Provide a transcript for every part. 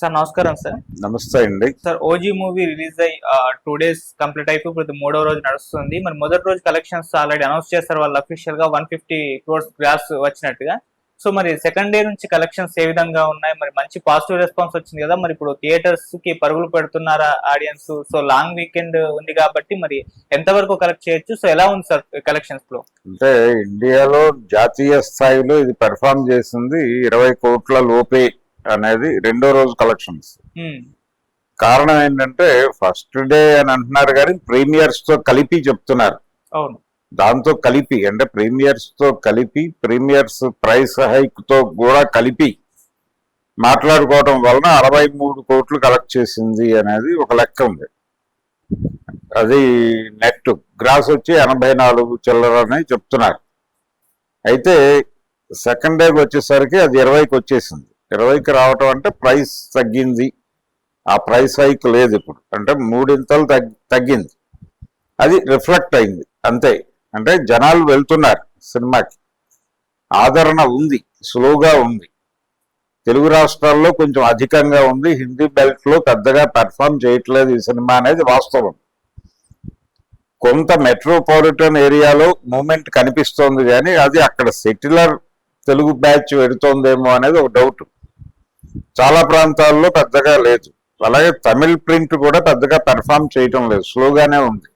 Sir నమస్కారం sir. నమస్తే అండి. సార్ ఓజీ మూవీ రిలీజ్ అయ్యి టూ డేస్ కంప్లీట్ అయిపోయి ఇప్పుడు మూడో రోజు నడుస్తుంది. మరి మొదటి రోజు కలెక్షన్స్ ఆల్రెడీ అనౌన్స్ చేస్తారు వాళ్ళు అఫీషియల్గా వన్ ఫిఫ్టీ క్రోర్స్ గ్రాస్ వచ్చినట్టుగా. సో మరి సెకండ్ డే నుంచి కలెక్షన్స్ ఏ విధంగా ఉన్నాయి? మరి మంచి పాజిటివ్ రెస్పాన్స్ వచ్చింది కదా. మరి ఇప్పుడు థియేటర్స్కి పరుగులు పెడుతున్నారా ఆడియన్స్ సో లాంగ్ వీకెండ్ ఉంది కాబట్టి మరి ఎంత వరకు కలెక్ట్ చేయొచ్చు? సో ఎలా ఉంది సార్ కలెక్షన్స్లో అంటే ఇండియాలో జాతీయ స్థాయిలో ఇది పెర్ఫామ్ చేసింది ఇరవై కోట్ల లోపే. అనేది రెండో రోజు కలెక్షన్స్. కారణం ఏంటంటే ఫస్ట్ డే అని అంటున్నారు కానీ ప్రీమియర్స్తో కలిపి చెప్తున్నారు. అవును. దాంతో కలిపి అంటే ప్రీమియర్స్తో కలిపి ప్రీమియర్స్ ప్రైస్ హైక్తో కూడా కలిపి మాట్లాడుకోవడం వలన అరవై మూడు కోట్లు కలెక్ట్ చేసింది అనేది ఒక లెక్క ఉంది. అది నెట్ గ్రాస్ వచ్చి ఎనభై నాలుగు చిల్లర అని చెప్తున్నారు. అయితే సెకండ్ డేకి వచ్చేసరికి అది ఇరవైకి వచ్చేసింది. ఇరవైకి రావటం అంటే ప్రైస్ తగ్గింది. ఆ ప్రైస్ హైక్ లేదు ఇప్పుడు. అంటే మూడింతలు తగ్గి తగ్గింది. అది రిఫ్లెక్ట్ అయింది. అంతే. అంటే జనాలు వెళ్తున్నారు సినిమాకి. ఆదరణ ఉంది. స్లోగా ఉంది. తెలుగు రాష్ట్రాల్లో కొంచెం అధికంగా ఉంది. హిందీ బెల్ట్లో పెద్దగా పెర్ఫామ్ చేయట్లేదు ఈ సినిమా అనేది వాస్తవం. కొంత మెట్రోపాలిటన్ ఏరియాలో మూమెంట్ కనిపిస్తోంది కానీ అది అక్కడ సెటిలర్ తెలుగు బ్యాచ్ పెడుతోందేమో అనేది ఒక డౌట్. చాలా ప్రాంతాల్లో పెద్దగా లేదు. అలాగే తమిళ్ ప్రింట్ కూడా పెద్దగా పెర్ఫామ్ చేయటం లేదు. స్లోగానే ఉంది.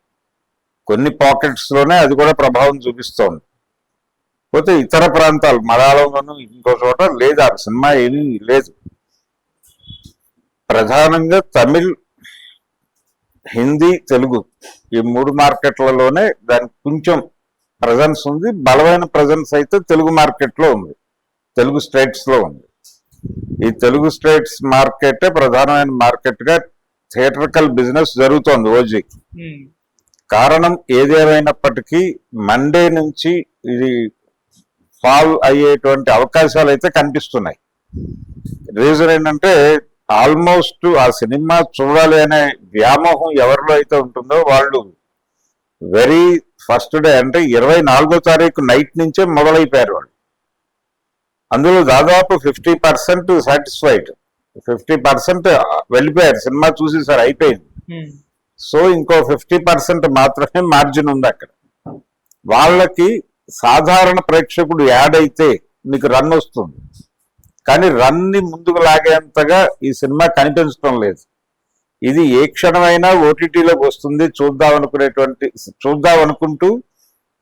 కొన్ని పాకెట్స్లోనే అది కూడా ప్రభావం చూపిస్తోంది. పోతే ఇతర ప్రాంతాలు మలయాళంలోనూ ఇంకో చోట లేదు. ఆ సినిమా ఏమీ లేదు. ప్రధానంగా తమిళ్ హిందీ తెలుగు ఈ మూడు మార్కెట్లలోనే దానికి కొంచెం ప్రజెన్స్ ఉంది. బలమైన ప్రజెన్స్ అయితే తెలుగు మార్కెట్లో ఉంది. తెలుగు స్టేట్స్లో ఉంది. ఈ తెలుగు స్టేట్స్ మార్కెటే ప్రధానమైన మార్కెట్గా థియేటర్కల్ బిజినెస్ జరుగుతోంది Hmm. కారణం ఏదేమైనప్పటికీ మండే నుంచి ఇది ఫాల్ అయ్యేటువంటి అవకాశాలు అయితే కనిపిస్తున్నాయి. రీజన్ ఏంటంటే ఆల్మోస్ట్ ఆ సినిమా చూడాలి అనే వ్యామోహం ఎవరిలో అయితే ఉంటుందో వాళ్ళు వెరీ ఫస్ట్ డే అంటే ఇరవై నాలుగో తారీఖు నైట్ నుంచే మొదలైపోయారు వాళ్ళు. అందులో దాదాపు fifty percent satisfied. Fifty percent వెళ్ళిపోయారు. సినిమా చూసేసారు అయిపోయింది. Hmm. సో ఇంకో ఫిఫ్టీ పర్సెంట్ మాత్రమే మార్జిన్ ఉంది అక్కడ. వాళ్ళకి సాధారణ ప్రేక్షకుడు యాడ్ అయితే మీకు రన్ వస్తుంది. కానీ రన్ని ముందుకు లాగేంతగా ఈ సినిమా కనిపించడం లేదు. ఇది ఏ క్షణమైనా ఓటీటీలోకి వస్తుంది. చూద్దాం అనుకునేటువంటి చూద్దాం అనుకుంటూ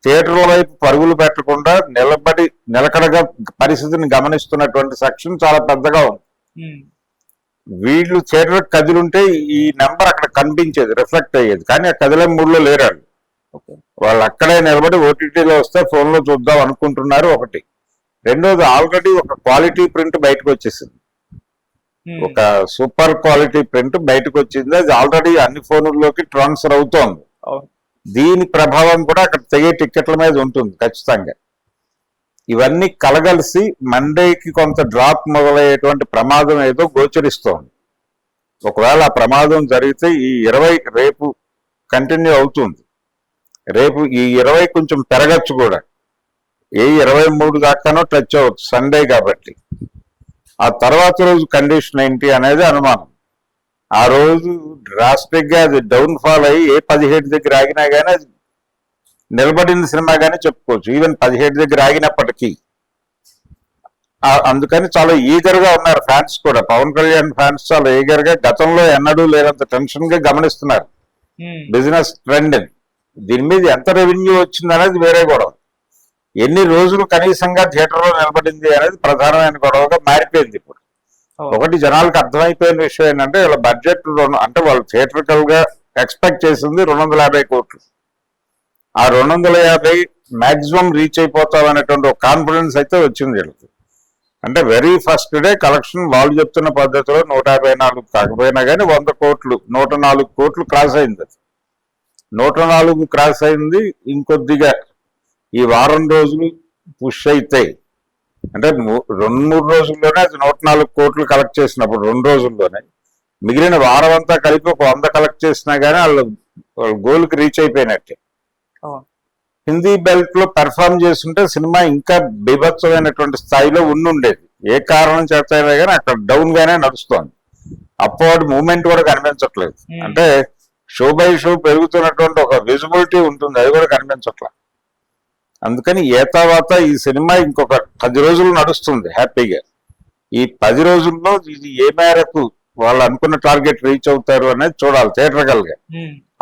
థియేటర్ల వైపు పరుగులు పెట్టకుండా నిలబడి నిలకడగా పరిస్థితిని గమనిస్తున్నటువంటి సెక్షన్ చాలా పెద్దగా ఉంది. వీళ్ళు థియేటర్ కదిలుంటే ఈ నెంబర్ అక్కడ కనిపించేది రిఫ్లెక్ట్ అయ్యేది కానీ ఆ కదిలే మూడులో లేరు వాళ్ళు. అక్కడే నిలబడి ఓటీటీలో వస్తే phone లో చూద్దాం అనుకుంటున్నారు ఒకటి రెండోది ఆల్రెడీ ఒక క్వాలిటీ ప్రింట్ బయటకు వచ్చేసింది. ఒక సూపర్ క్వాలిటీ ప్రింట్ బయటకు వచ్చింది అది ఆల్రెడీ అన్ని ఫోన్లలోకి ట్రాన్స్ఫర్ అవుతోంది. దీని ప్రభావం కూడా అక్కడ తెగే టిక్కెట్ల మీద ఉంటుంది ఖచ్చితంగా. ఇవన్నీ కలగలిసి మండేకి కొంత డ్రాప్ మొదలయ్యేటువంటి ప్రమాదం ఏదో గోచరిస్తోంది. ఒకవేళ ఆ ప్రమాదం జరిగితే ఈ ఇరవై రేపు కంటిన్యూ అవుతుంది. రేపు ఈ ఇరవై కొంచెం పెరగచ్చు కూడా. ఏ ఇరవై మూడు దాకానో టచ్ అవ్వచ్చు సండే కాబట్టి. ఆ తర్వాత రోజు కండిషన్ ఏంటి అనేది అనుమానం. ఆ రోజు డ్రాస్టిక్గా అది డౌన్ ఫాల్ అయ్యి ఏ పదిహేడు దగ్గర ఆగినా గానీ అది నిలబడిన సినిమా గానీ చెప్పుకోవచ్చు. ఈవెన్ పదిహేడు దగ్గర ఆగినప్పటికీ. అందుకని చాలా ఈగర్గా ఉన్నారు ఫ్యాన్స్ కూడా. పవన్ కళ్యాణ్ ఫ్యాన్స్ చాలా ఈగర్గా గతంలో ఎన్నడూ లేనంత టెన్షన్గా గమనిస్తున్నారు. Hmm. బిజినెస్ ట్రెండ్ అని దీని మీద ఎంత రెవెన్యూ వచ్చింది అనేది వేరే గొడవ. ఎన్ని రోజులు కనీసంగా థియేటర్లో నిలబడింది అనేది ప్రధానమైన గొడవగా మారిపోయింది ఇప్పుడు. ఒకటి జనాలకు అర్థమైపోయిన విషయం ఏంటంటే వీళ్ళ బడ్జెట్ అంటే వాళ్ళు థియేటర్కల్గా ఎక్స్పెక్ట్ చేసింది రెండు వందల యాభై కోట్లు. ఆ రెండు వందల యాభై మాక్సిమం రీచ్ అయిపోతాం అనేటువంటి ఒక కాన్ఫిడెన్స్ అయితే వచ్చింది వీళ్ళకి. అంటే వెరీ ఫస్ట్ డే కలెక్షన్ వాళ్ళు చెప్తున్న పద్ధతిలో నూట యాభై నాలుగు కాకపోయినా కానీ వంద కోట్లు నూట నాలుగు కోట్లు క్రాస్ అయింది. అది నూట నాలుగు క్రాస్ అయింది ఇంకొద్దిగా. ఈ వారం రోజులు పుష్ అయితే అంటే రెండు మూడు రోజుల్లోనే అది నూట నాలుగు కోట్లు కలెక్ట్ చేసినప్పుడు రెండు రోజుల్లోనే మిగిలిన వారం అంతా కలిపి ఒక వంద కలెక్ట్ చేసినా కానీ వాళ్ళు వాళ్ళ గోల్కి రీచ్ అయిపోయినట్టే. హిందీ బెల్ట్లో పెర్ఫామ్ చేస్తుంటే సినిమా ఇంకా బీభత్సమైనటువంటి స్థాయిలో ఉండుండేది. ఏ కారణం చేత అయినా కానీ అక్కడ డౌన్ గానే నడుస్తోంది. అప్వర్డ్ మూమెంట్ కూడా కనిపించట్లేదు. అంటే షో బై షో పెరుగుతున్నటువంటి ఒక విజిబిలిటీ ఉంటుంది అది కూడా కనిపించట్ల. అందుకని ఏ తర్వాత ఈ సినిమా ఇంకొక పది రోజులు నడుస్తుంది హ్యాపీగా. ఈ పది రోజుల్లో ఇది ఏ మేరకు వాళ్ళు అనుకున్న టార్గెట్ రీచ్ అవుతారు అనేది చూడాలి థియేటర్కల్గా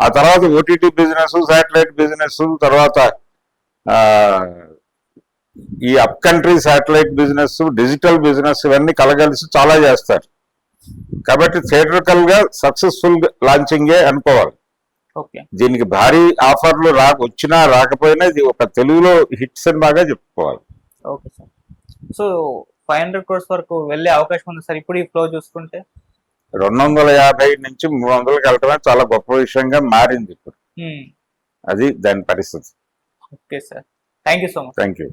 ఆ తర్వాత ఓటీటీ బిజినెస్ శాటిలైట్ బిజినెస్ తర్వాత ఈ up country satellite business digital business ఇవన్నీ కలగలిసి చాలా చేస్తారు. కాబట్టి థియేటర్కల్గా సక్సెస్ఫుల్ లాంచింగే అనుకోవాలి. దీనికి భారీ ఆఫర్లు రా వచ్చినా రాకపోయినా ఇది ఒక తెలుగులో హిట్ సినిమాగా చెప్పుకోవాలి. Okay sir. So five hundred crores వరకు వెళ్ళే అవకాశం ఉంది సార్ ఇప్పుడు ఈ ఫ్లో చూసుకుంటే? రెండు వందల యాభై నుంచి మూడు వందలకి వెళ్ళటమే చాలా గొప్ప విషయంగా మారింది ఇప్పుడు. అది దాని పరిస్థితి. Okay sir. Thank you so much. Thank you